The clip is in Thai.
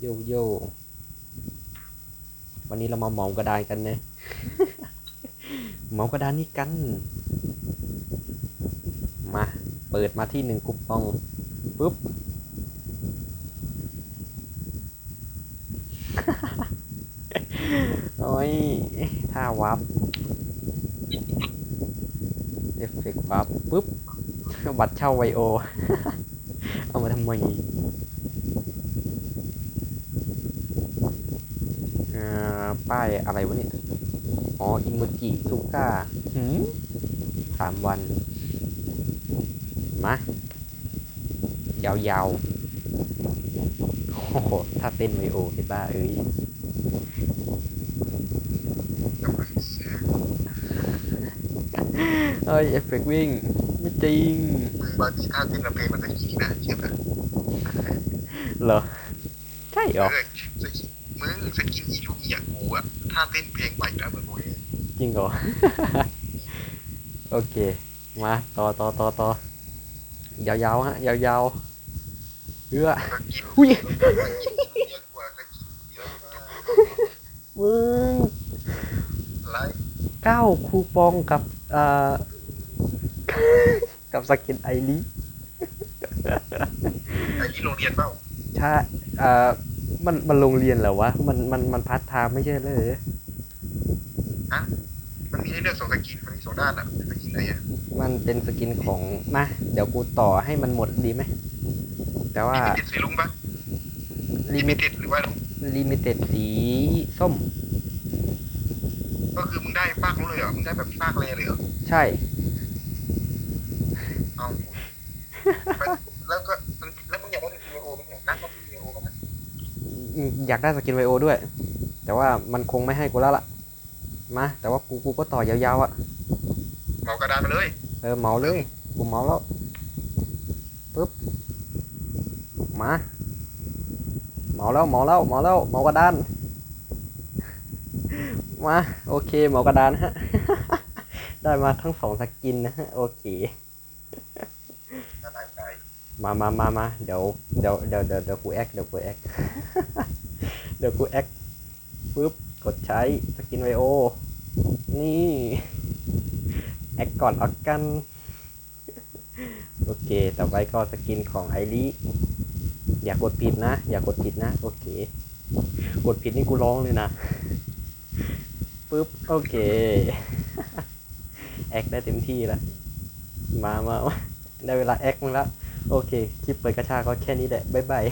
โยโย่วันนี้เรามาเหมากระดานกันนะ เหมากระดานนี่กัน มา เปิดมาที่หนึ่งคูปองปุ๊บ โอ้ยท่าวับเอฟเฟกต์วับปุ๊บ บัตรเช่าไวโอ เอามาทำไมอ่า ป้ายอะไรวะเนี่ย อ๋อ อิโมจิซูก้าหืมสามวัน มา ยาวๆ โอ้โห ถ้าเต้นไวโอเห็นบ้าเอ้ยเอ้ยเอฟเฟกต์วิ่ง ไม่จริงมึงบางทีท่าเต้นระเพลงมันจะขี้นะเชื่อไหมเหรอ ใช่เหรอเออสกินมึงสกินอี ลูมีอย่างกูอะท่าเต้นเพลงใหม่แล้วมันโวยจริงเหรอ โอเค มาต่อต่อต่อต่อยาวๆฮะยาวๆเอื้อสกินอุ้ยสกินเรียกว่าสกินเยอะมึงอะไรเก้าคูปองกับเอ่อกับสกินไอรีไอ้ที่โรงเรียนเปล่าใช่เอ่อ มันมันโรงเรียนเหรอวะ มันมันมันพาร์ทไทม์ไม่ใช่เลยมันมีให้เลือกสองสกิน มันมีสองด้านอะสกินไหนอะมันเป็นสกินของมาเดี๋ยวกูต่อให้มันหมดดีไหม แต่ว่าลิมิเต็ดสีลุงปะลิลิมิมิตเต็ดหรือว่าลุงลิมิเต็ดสีส้ม ก็คือมึงได้ฟากนู้นเลยเหรอ มึงได้แบบฟากเลยเลยเหรอ ใช่ เอา อืมอยากได้สกินไวโอด้วย แต่ว่ามันคงไม่ให้กูแล้วล่ะ มา แต่ว่ากูกูก็ต่อยาวๆอะ่ะเหมากระดานมาเลย เออเหมาเลยกูเหมาแล้วปึ๊บมาเหมาแล้วเหมาแล้วเหมาแล้วเหมากระดานมาโอเคเหมากระดานฮะ ได้มาทั้งสองสกินนะฮะโอเคกระดานใจมามามามาเดี๋ยวเดี๋ยวเดี๋ยวเดี๋ยวเดี๋ยวกูแอคเดี๋ยวกูแอค เดี๋ยวกูแอคปุ๊บ กดใช้สกินไวโอ นี่ แอคก่อนออกกัน โอเค ต่อไปก็สกินของไอรีอย่ากกดผิดนะ อย่ากกดผิดนะ โอเค กดผิดนี่กูร้องเลยนะปุ๊บ โอเค แอคได้เต็มที่แล้วมามามาได้เวลาแอคมึงล้วโอเค คลิปเปิดกระชาก็แค่นี้แหละ บ๊ายบาย